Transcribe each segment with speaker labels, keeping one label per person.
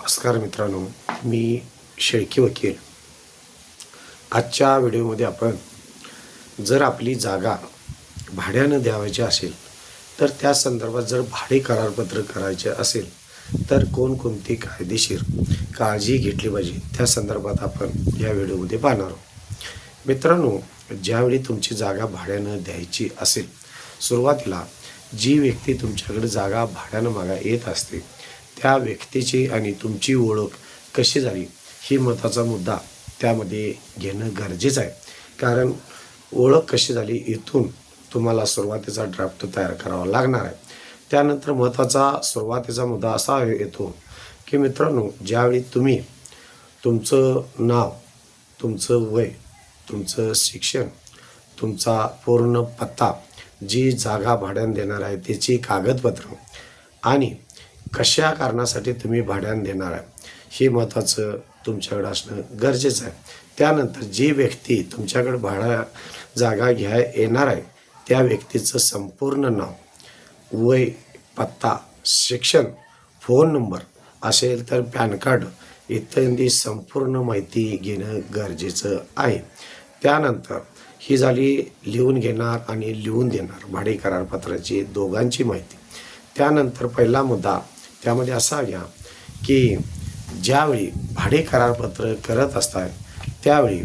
Speaker 1: नमस्कार मित्रांनो मी शेळकी वकील. आजच्या व्हिडिओमध्ये आपण जर आपली जागा भाड्यानं द्यावायची असेल तर त्या संदर्भात जर भाडे करारपत्र करायचे असेल तर कोणकोणती कायदेशीर काळजी घेतली पाहिजे त्या संदर्भात आपण या व्हिडिओमध्ये पाहणार आहोत. मित्रांनो ज्यावेळी तुमची जागा भाड्यानं द्यायची असेल सुरुवातीला जी व्यक्ती तुमच्याकडे जागा भाड्यानं मागा येत असते त्या व्यक्तीची आणि तुमची ओळख कशी झाली? ही महत्त्वाचा मुद्दा त्यामध्ये घेणं गरजेचं आहे. कारण ओळख कशी झाली इथून तुम्हाला सुरुवातीचा ड्राफ्ट तयार करावा लागणार आहे. त्यानंतर महत्त्वाचा सुरुवातीचा मुद्दा असा येतो की मित्रांनो ज्यावेळी तुम्ही तुमचं नाव तुमचं वय तुमचं शिक्षण तुमचा पूर्ण पत्ता जी जागा भाड्यानं देणार आहे त्याची कागदपत्र आणि कशा कारणासाठी तुम्ही भाड्यानं देणार आहे? हे महत्त्वाचं तुमच्याकडं असणं गरजेचं आहे. त्यानंतर जी व्यक्ती तुमच्याकडे भाड्या जागा घ्या येणार आहे त्या व्यक्तीचं संपूर्ण नाव वय पत्ता शिक्षण फोन नंबर असेल तर पॅन कार्ड इत्यादी संपूर्ण माहिती घेणं गरजेचं आहे. त्यानंतर ही झाली लिहून घेणार आणि लिहून देणार भाडे करारपत्राची दोघांची माहिती. त्यानंतर पहिला मुद्दा त्यामध्ये असा घ्या की ज्यावेळी भाडे करारपत्र करत असतात त्यावेळी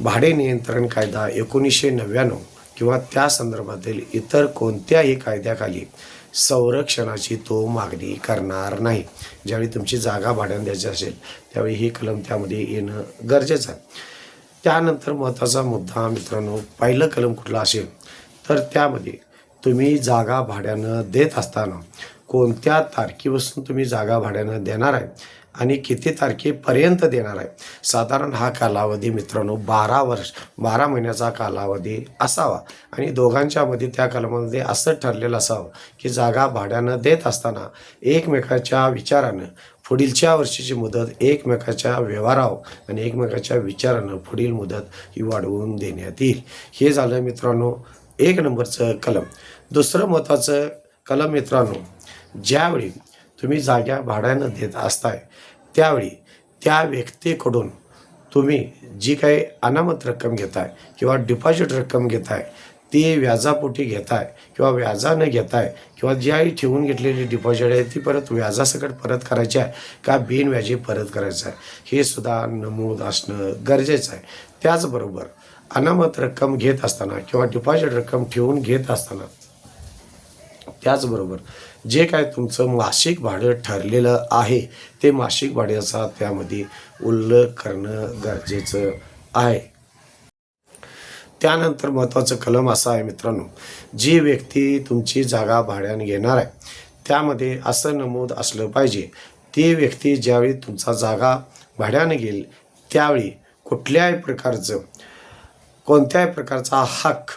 Speaker 1: भाडे नियंत्रण कायदा एकोणीसशे नव्याण्णव किंवा त्या संदर्भातील इतर कोणत्याही कायद्याखाली संरक्षणाची तो मागणी करणार नाही. ज्यावेळी तुमची जागा भाड्यानं द्यायची असेल त्यावेळी ही कलम त्यामध्ये येणं गरजेचं आहे. त्यानंतर महत्त्वाचा मुद्दा मित्रांनो पहिलं कलम कुठलं असेल? तर त्यामध्ये तुम्ही जागा भाड्यानं देत असताना कोणत्या तारखेपासून तुम्ही जागा भाड्यानं देणार आहे आणि किती तारखेपर्यंत देणार आहे? साधारण हा कालावधी मित्रांनो बारा वर्ष बारा महिन्याचा कालावधी असावा. आणि दोघांच्यामध्ये त्या कलमामध्ये असं ठरलेलं असावं की जागा भाड्यानं देत असताना एकमेकाच्या विचारानं पुढीलच्या वर्षीची मुदत एकमेकाच्या व्यवहारावर आणि एकमेकाच्या विचारानं पुढील मुदत ही वाढवून देण्यात येईल. हे झालं मित्रांनो एक नंबरचं कलम. दुसरं महत्त्वाचं कलम मित्रांनो ज्यावेळी तुम्ही जाग्या भाड्यानं देत असताय त्यावेळी त्या व्यक्तीकडून तुम्ही जी काही अनामत रक्कम घेताय किंवा डिपॉझिट रक्कम घेताय ती व्याजापोटी घेताय किंवा व्याजानं घेताय किंवा ज्याही ठेवून घेतलेली डिपॉझिट आहे ती परत व्याजासकट परत करायची आहे का बिनव्याजी परत करायचं आहे? हे सुद्धा नमूद असणं गरजेचं आहे. त्याचबरोबर अनामत रक्कम घेत असताना किंवा डिपॉझिट रक्कम ठेवून घेत असताना त्याचबरोबर जे काय तुमचं मासिक भाडं ठरलेलं आहे ते मासिक भाड्याचा त्यामध्ये उल्लेख करणं गरजेचं आहे. त्यानंतर महत्त्वाचं कलम असं आहे मित्रांनो जी व्यक्ती तुमची जागा भाड्याने घेणार आहे त्यामध्ये असं नमूद असलं पाहिजे ती व्यक्ती ज्यावेळी तुमचा जागा भाड्याने घेईल त्यावेळी कुठल्याही प्रकारचं कोणत्याही प्रकारचा हक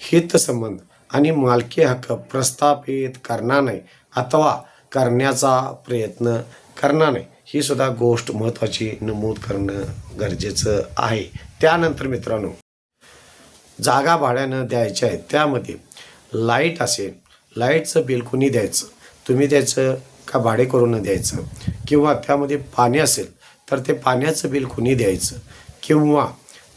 Speaker 1: हितसंबंध आणि मालकी हक्क प्रस्थापित करणार नाही अथवा करण्याचा प्रयत्न करणार नाही. ही सुद्धा गोष्ट महत्त्वाची नमूद करणं गरजेचं आहे. त्यानंतर मित्रांनो जागा भाड्यानं द्यायच्या आहेत. त्यामध्ये लाइट असेल लाईटचं बिल कुणी द्यायचं? तुम्ही द्यायचं का भाडे करून द्यायचं? किंवा त्यामध्ये पाणी असेल तर ते पाण्याचं बिल कुणी द्यायचं? किंवा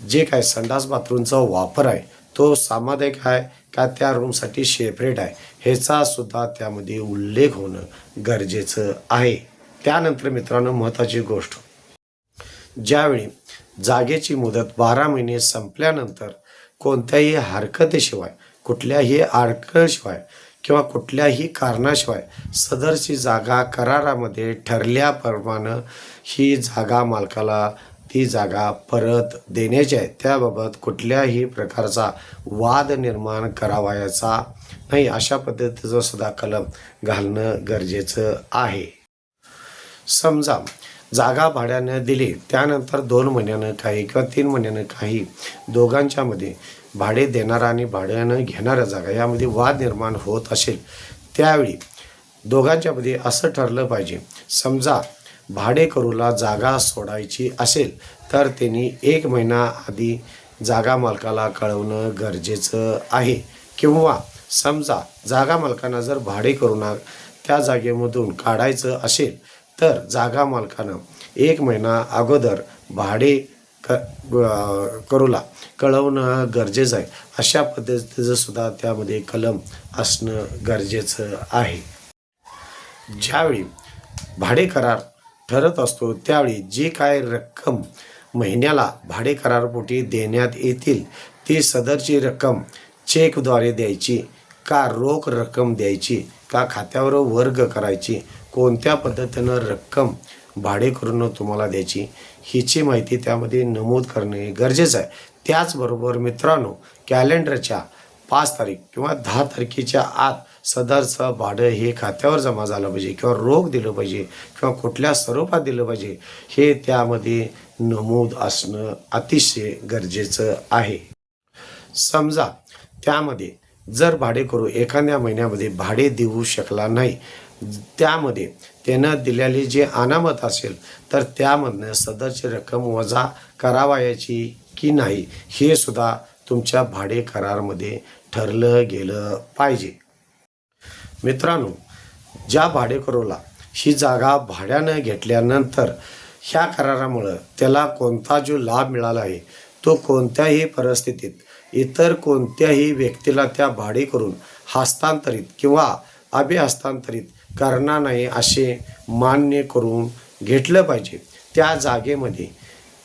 Speaker 1: जे काय संडास बाथरूमचा वापर आहे तो सामादायिक आहे का त्या रूमसाठी सेपरेट आहे? ह्याचा सुद्धा त्यामध्ये उल्लेख होणं गरजेचं आहे. त्यानंतर मित्रांनो महत्त्वाची गोष्ट. ज्यावेळी जागेची मुदत बारा महिने संपल्यानंतर कोणत्याही हरकतीशिवाय कुठल्याही अडकळशिवाय किंवा कुठल्याही कारणाशिवाय सदरची जागा करारामध्ये ठरल्याप्रमाणे ही जागा मालकाला ती जागा परत देण्याची आहे. त्याबाबत कुठल्याही प्रकारचा वाद निर्माण करावायचा नाही अशा पद्धतीचं सुद्धा कलम घालणं गरजेचं आहे. समजा जागा भाड्यानं दिली त्यानंतर दोन महिन्यानं काही किंवा तीन महिन्यानं काही दोघांच्यामध्ये भाडे देणारा आणि भाड्यानं घेणाऱ्या जागा यामध्ये वाद निर्माण होत असेल त्यावेळी दोघांच्यामध्ये असं ठरलं पाहिजे. समजा भाडेकरूला जागा सोडायची असेल तर त्यांनी एक महिना आधी जागा मालकाला कळवणं गरजेचं आहे. किंवा समजा जागा मालकांना जर भाडेकरूंना त्या जागेमधून काढायचं असेल तर जागा मालकानं एक महिना अगोदर भाडे क करूला कळवणं गरजेचं आहे. अशा पद्धतीचं सुद्धा त्यामध्ये कलम असणं गरजेचं आहे. ज्यावेळी भाडे करार ठरत असतो त्यावेळी जी काय रक्कम महिन्याला भाडे करारपोटी देण्यात येतील ती सदरची रक्कम चेकद्वारे द्यायची का रोख रक्कम द्यायची का खात्यावर वर्ग करायची कोणत्या पद्धतीनं रक्कम भाडे करून तुम्हाला द्यायची हिची माहिती त्यामध्ये नमूद करणे गरजेचं आहे. त्याचबरोबर मित्रांनो कॅलेंडरच्या पाच तारीख किंवा दहा तारखेच्या आत सदरचं भाडं हे खात्यावर जमा झालं पाहिजे किंवा रोख दिलं पाहिजे किंवा कुठल्या स्वरूपात दिलं पाहिजे हे त्यामध्ये नमूद असणं अतिशय गरजेचं आहे. समजा त्यामध्ये जर भाडेकरू एखाद्या महिन्यामध्ये भाडे देऊ शकला नाही त्यामध्ये त्यानं दिलेली जे अनामत असेल तर त्यामधनं सदरची रक्कम वजा करावायची की नाही हे सुद्धा तुमच्या भाडे करारमध्ये ठरलं गेलं पाहिजे. मित्रांनो ज्या भाडेकरूला ही जागा भाड्यानं घेतल्यानंतर ह्या करारामुळं त्याला कोणता जो लाभ मिळाला आहे तो कोणत्याही परिस्थितीत इतर कोणत्याही व्यक्तीला त्या भाडे करून हस्तांतरित किंवा अभिहस्तांतरित करणार नाही असे मान्य करून घेतलं पाहिजे. त्या जागेमध्ये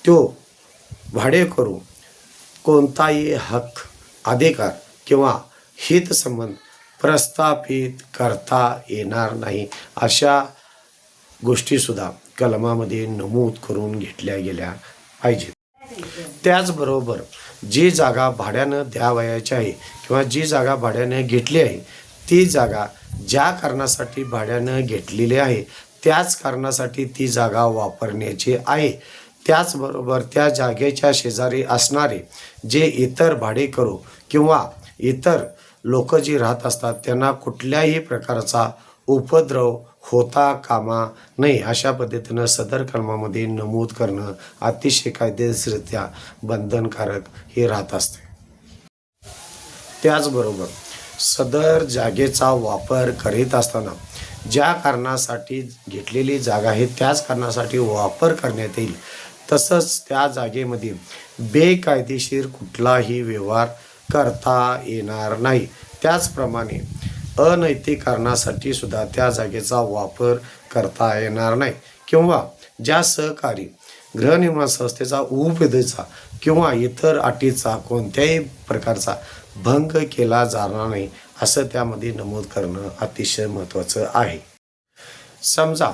Speaker 1: तो भाडेकरू कोणताही हक्क अधिकार किंवा हितसंबंध प्रस्थापित करता येणार नाही. अशा गोष्टीसुद्धा कलमामध्ये नमूद करून घेतल्या गेल्या पाहिजेत. त्याचबरोबर जी जागा भाड्यानं द्यावयाची आहे किंवा जी जागा भाड्यानं घेतली आहे ती जागा ज्या कारणासाठी भाड्यानं घेतलेली आहे त्याच कारणासाठी ती जागा वापरण्याची आहे. त्याचबरोबर त्या जागेच्या शेजारी असणारे जे इतर भाडेकरू किंवा इतर लोक जी राहत असतात त्यांना कुठल्याही प्रकारचा उपद्रव होता कामा नाही अशा पद्धतीनं सदर कलमामध्ये नमूद करणं अतिशय कायदेशीररित्या बंधनकारक हे राहत असते. त्याचबरोबर सदर जागेचा वापर करीत असताना ज्या कारणासाठी घेतलेली जागा आहे त्याच कारणासाठी वापर करण्यात येईल. तसंच त्या जागेमध्ये बेकायदेशीर कुठलाही व्यवहार करता येणार नाही. त्याचप्रमाणे अनैतिक कारणासाठी सुद्धा त्या जागेचा वापर करता येणार नाही. किंवा ज्या सहकारी गृहनिर्माण संस्थेचा उपदेचा किंवा इतर अटीचा कोणत्याही प्रकारचा भंग केला जाणार नाही असं त्यामध्ये नमूद करणं अतिशय महत्त्वाचं आहे. समजा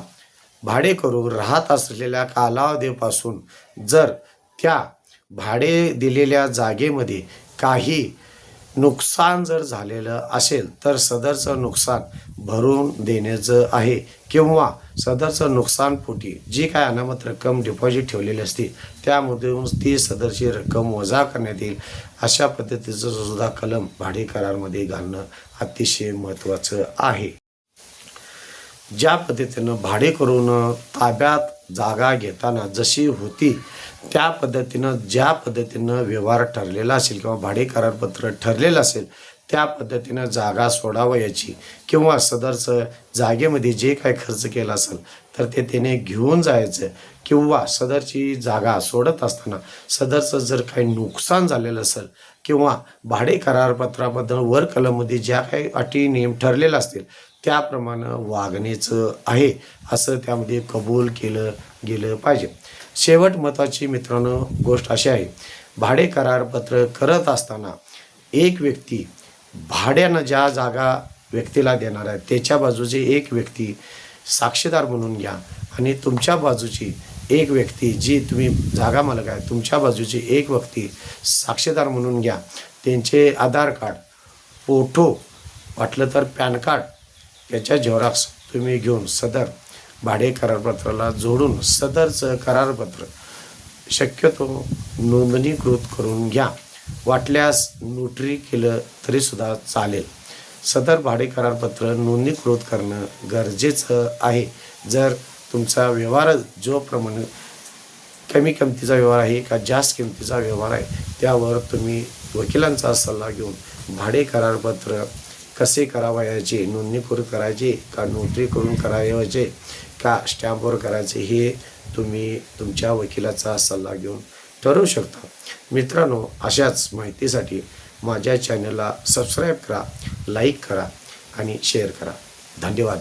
Speaker 1: भाडेकरू राहत असलेल्या कालावधीपासून जर त्या भाडे दिलेल्या जागेमध्ये काही नुकसान जर झालेलं असेल तर सदरचं नुकसान भरून देण्याचं आहे. किंवा सदरचं नुकसानपोटी जी काय अनामत रक्कम डिपॉझिट ठेवलेली असते त्यामधून ती सदरची रक्कम वजा करण्यात येईल अशा पद्धतीचं सुद्धा कलम भाडे करारमध्ये घालणं अतिशय महत्त्वाचं आहे. ज्या पद्धतीनं भाडे करून ताब्यात जागा घेताना जशी होती त्या पद्धतीनं ज्या पद्धतीनं व्यवहार ठरलेला असेल किंवा भाडे करारपत्र ठरलेलं असेल त्या पद्धतीनं जागा सोडावयाची किंवा सदरचं जागेमध्ये जे काय खर्च केला असेल तर ते त्याने घेऊन जायचं. किंवा सदरची जागा सोडत असताना सदरचं जर काही नुकसान झालेलं असेल किंवा भाडे करारपत्राबद्दल वर कलममध्ये ज्या काही अटी नियम ठरलेल्या असतील त्याप्रमाणे वागण्याचं आहे असं त्यामध्ये कबूल केलं गेलं पाहिजे. शेवट महत्त्वाची मित्रांनो गोष्ट अशी आहे. भाडे करारपत्र करत असताना एक व्यक्ती भाड्यानं ज्या जागा व्यक्तीला देणार आहे त्याच्या बाजूचे एक व्यक्ती साक्षीदार म्हणून घ्या आणि तुमच्या बाजूची एक व्यक्ती जी तुम्ही जागा मालक आहे तुमच्या बाजूची एक व्यक्ती साक्षीदार म्हणून घ्या. त्यांचे आधार कार्ड फोटो वाटलं तर पॅन कार्ड याच्या झेरॉक्स तुम्ही घेऊन सदर भाडे करारपत्राला जोडून सदरचं करारपत्र शक्यतो नोंदणीकृत करून घ्या. वाटल्यास नोटरी केलं तरीसुद्धा चालेल. सदर भाडे करारपत्र नोंदणीकृत करणं गरजेचं आहे. जर तुमचा व्यवहार जो प्रमाणे कमी किमतीचा व्यवहार आहे का जास्त किमतीचा व्यवहार आहे त्यावर तुम्ही वकिलांचा सल्ला घेऊन भाडे करारपत्र कसे करावयाचे? नोंदणीकृत करायचे का नोटरी करून करावयाचे? का स्टॅम्पवर करायचे? हे तुम्ही तुमच्या वकिलाचा सल्ला घेऊन ठरवू शकता. मित्रांनो अशाच माहितीसाठी माझ्या चॅनलला सबस्क्राईब करा लाईक करा आणि शेअर करा. धन्यवाद.